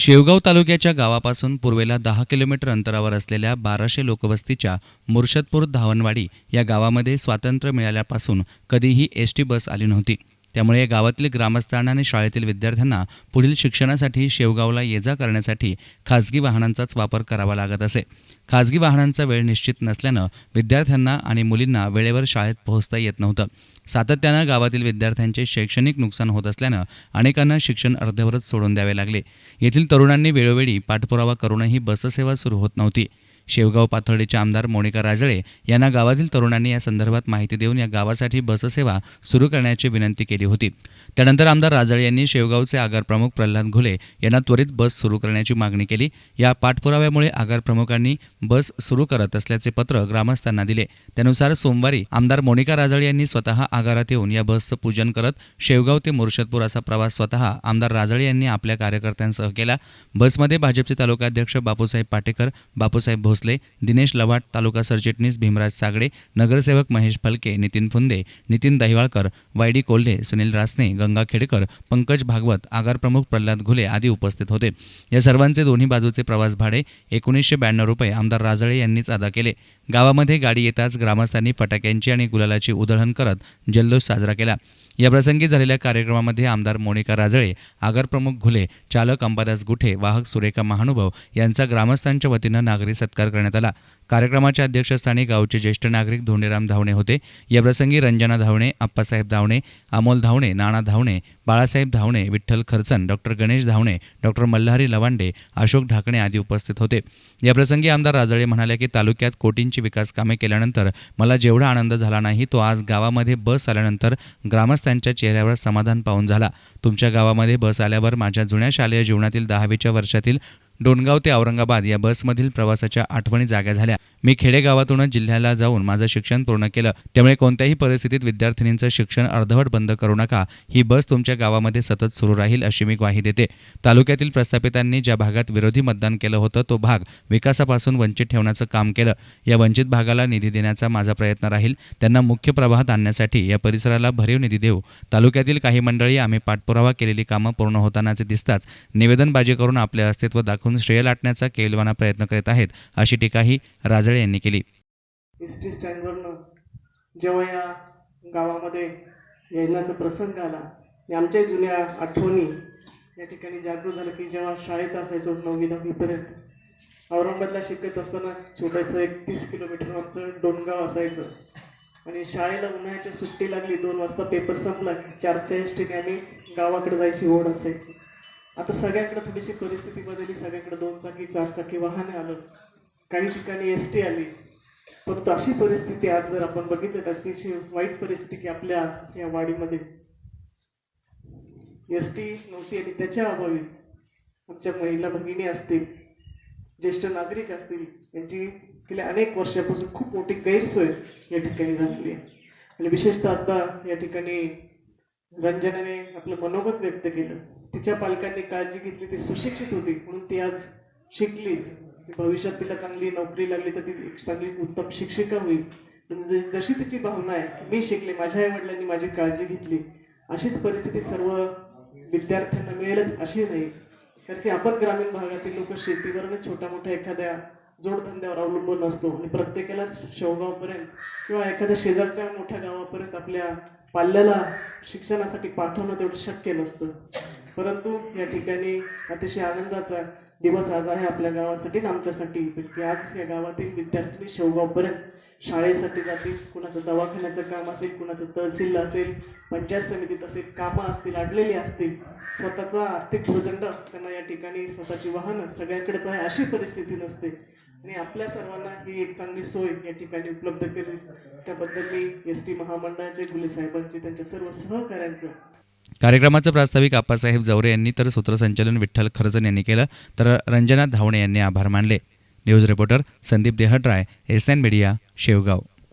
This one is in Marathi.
शेवगाव तालुक्याच्या गावापासून पूर्वेला दहा किलोमीटर अंतरावर असलेल्या बाराशे लोकवस्तीच्या मुर्शदपूर धावणवाडी या गावामध्ये स्वातंत्र्य मिळाल्यापासून कधीही एस टी बस आली नव्हती. त्यामुळे या गावातील ग्रामस्थांना आणि शाळेतील विद्यार्थ्यांना पुढील शिक्षणासाठी शेवगावला ये जा करण्यासाठी खाजगी वाहनांचाच वापर करावा लागत असे. खाजगी वाहनांचा वेळ निश्चित नसल्यानं विद्यार्थ्यांना आणि मुलींना वेळेवर शाळेत पोहोचता येत नव्हतं. सातत्यानं गावातील विद्यार्थ्यांचे शैक्षणिक नुकसान होत असल्यानं अनेकांना शिक्षण अर्धवरच सोडून द्यावे लागले. येथील तरुणांनी वेळोवेळी पाठपुरावा करूनही बससेवा सुरू होत नव्हती. शेवगाव पाथर्डीचे आमदार मोनिका राजळे यांना गावातील तरुणांनी या संदर्भात माहिती देऊन या गावासाठी बससेवा सुरू करण्याची विनंती केली होती. त्यानंतर आमदार राजळे यांनी शेवगावचे आगार प्रमुख प्रल्हाद घुले यांना त्वरित बस सुरू करण्याची मागणी केली. या पाठपुराव्यामुळे आगार प्रमुखांनी बस सुरू करत असल्याचे पत्र ग्रामस्थांना दिले. त्यानुसार सोमवारी आमदार मोनिका राजळे यांनी स्वतः आगारात येऊन या बसचं पूजन करत शेवगाव ते मुर्शदपूर असा प्रवास स्वतः आमदार राजळे यांनी आपल्या कार्यकर्त्यांसह केला. बसमध्ये भाजपचे तालुकाध्यक्ष बापूसाहेब पाटेकर बापूसाहेब भोसले दिनेश लवाट तालुका सरचिटणीस भीमराज सागडे नगरसेवक महेश फलके नितीन फुंदे नितीन दहिवाळकर वायडी कोल्हे सुनील रासने गंगा खेडेकर पंकज भागवत आगार प्रमुख प्रल्हाद घुले आदी उपस्थित होते. या सर्वांचे दोन्ही बाजूचे प्रवास भाडे एकोणीसशे ब्याण्णव रुपये आमदार राजळे यांनीच अदा केले. गावामध्ये गाडी येताच ग्रामस्थांनी फटाक्यांची आणि गुलालाची उधळण करत जल्लोष साजरा केला. याप्रसंगी झालेल्या कार्यक्रमामध्ये आमदार मोनिका राजळे आगार प्रमुख घुले चालक अंबादास गुठे वाहक सुरेखा महानुभाव यांचा ग्रामस्थांच्या वतीनं नागरी सत्कार करण्यात आला. कार्यक्रमाच्या अध्यक्षस्थानी गावचे ज्येष्ठ नागरिक धोंडीराम धावणे होते. याप्रसंगी रंजना धावणे आप्पासाहेब धावणे अमोल धावणे नाना धावणे बाळासाहेब धावणे विठ्ठल खरचन डॉक्टर गणेश धावणे डॉक्टर मल्हारी लवांडे अशोक ढाकणे आदी उपस्थित होते. याप्रसंगी आमदार राजळे म्हणाले की तालुक्यात कोटींची विकास कामे केल्यानंतर मला जेवढा आनंद झाला नाही तो आज गावामध्ये बस आल्यानंतर ग्रामस्थांच्या चेहऱ्यावर समाधान पाहून झाला. तुमच्या गावामध्ये बस आल्यावर माझ्या जुन्या शालेय जीवनातील दहावीच्या वर्षातील डोणगाव ते औरंगाबाद या बसमधील प्रवासाच्या आठवणी जाग्या झाल्या. मी खेडेगावातूनच जिल्ह्याला जाऊन माझं शिक्षण पूर्ण केलं. त्यामुळे कोणत्याही परिस्थितीत विद्यार्थिनींचं शिक्षण अर्धवट बंद करू नका. ही बस तुमच्या गावामध्ये सतत सुरू राहील अशी मी ग्वाही देते. तालुक्यातील प्रस्थापितांनी ज्या भागात विरोधी मतदान केलं होतं तो भाग विकासापासून वंचित ठेवण्याचं काम केलं. या वंचित भागाला निधी देण्याचा माझा प्रयत्न राहील. त्यांना मुख्य प्रवाहात आणण्यासाठी या परिसराला भरीव निधी देऊ. तालुक्यातील काही मंडळी आम्ही पाठपुरावा केलेली कामं पूर्ण होतानाचे दिसताच निवेदनबाजी करून आपले अस्तित्व दाखवून श्रेय लाटण्याचा केलवाना प्रयत्न करीत आहेत अशी टीकाही राजळे यांनी केली. एस टी स्टँडवरनं जेव्हा या गावामध्ये येण्याचा प्रसंग आला आमच्याही आमच्या जुन्या आठवणी या ठिकाणी जागृत झालं की जेव्हा शाळेत असायचो नववी दहावीपर्यंत औरंगाबादला शिकत असताना छोटंसं एक तीस किलोमीटर आमचं डोनगाव असायचं. आणि शाळेला उन्हाळ्याची सुट्टी लागली दोन वाजता पेपर संपला की चारच्या एसटीने आम्ही गावाकडे जायची ओढ असायची. आता सगळ्याकडे थोडीशी परिस्थिती बदलली सगळ्याकडे दोन चाकी चार चाकी वाहने आलं. काही ठिकाणी एस टी आली. परंतु अशी परिस्थिती आज जर आपण बघितली तर अतिशय वाईट परिस्थिती आपल्या या वाडीमध्ये. एस टी नव्हती आणि त्याच्या अभावी आमच्या महिला भगिनी असतील ज्येष्ठ नागरिक असतील यांची गेल्या अनेक वर्षापासून खूप मोठी गैरसोय या ठिकाणी झालेली आहे. आणि विशेषतः आता या ठिकाणी रंजनाने आपलं मनोगत व्यक्त केलं. तिच्या पालकांनी काळजी घेतली ती सुशिक्षित होती म्हणून ती आज शिकलीच. भविष्यात तिला चांगली नोकरी लागली तर ती एक चांगली उत्तम शिक्षिका होईल. जशी तिची भावना आहे की मी शिकले माझ्या आई वडिलांनी माझी काळजी घेतली अशीच परिस्थिती सर्व विद्यार्थ्यांना मिळेलच अशी नाही. कारण की आपण ग्रामीण भागातील लोक शेतीवर आणि छोट्या मोठ्या एखाद्या जोडधंद्यावर अवलंबून असतो आणि प्रत्येकालाच शेवगावपर्यंत किंवा एखाद्या शेजारच्या मोठ्या गावापर्यंत आपल्या पाल्याला शिक्षणासाठी पाठवणं तेवढं शक्य नसतं. परंतु या ठिकाणी अतिशय आनंदाचा दिवस आज आहे आपल्या गावासाठी आमच्यासाठी की आज या गावातील विद्यार्थी शेवगावपर्यंत शाळेसाठी जातील कुणाचं दवाखान्याचं काम असेल कुणाचं तहसील असेल पंचायत समितीत असेल कामं असतील अडलेली असतील स्वतःचा आर्थिक भूदंड त्यांना या ठिकाणी स्वतःची वाहनं सगळ्यांकडेच आहे अशी परिस्थिती नसते. आणि आपल्या सर्वांना ही एक चांगली सोय या ठिकाणी उपलब्ध केली त्याबद्दल मी एस टी महामंडळाचे गुले साहेबांचे त्यांच्या सर्व सहकाऱ्यांचं कार्यक्रमाचं प्रास्ताविक आप्पासाहेब जवरे यांनी तर सूत्रसंचालन विठ्ठल खरजन यांनी केलं. तर रंजना धावणे यांनी आभार मानले. News reporter Sandeep Dehadray S N media Shevgaon.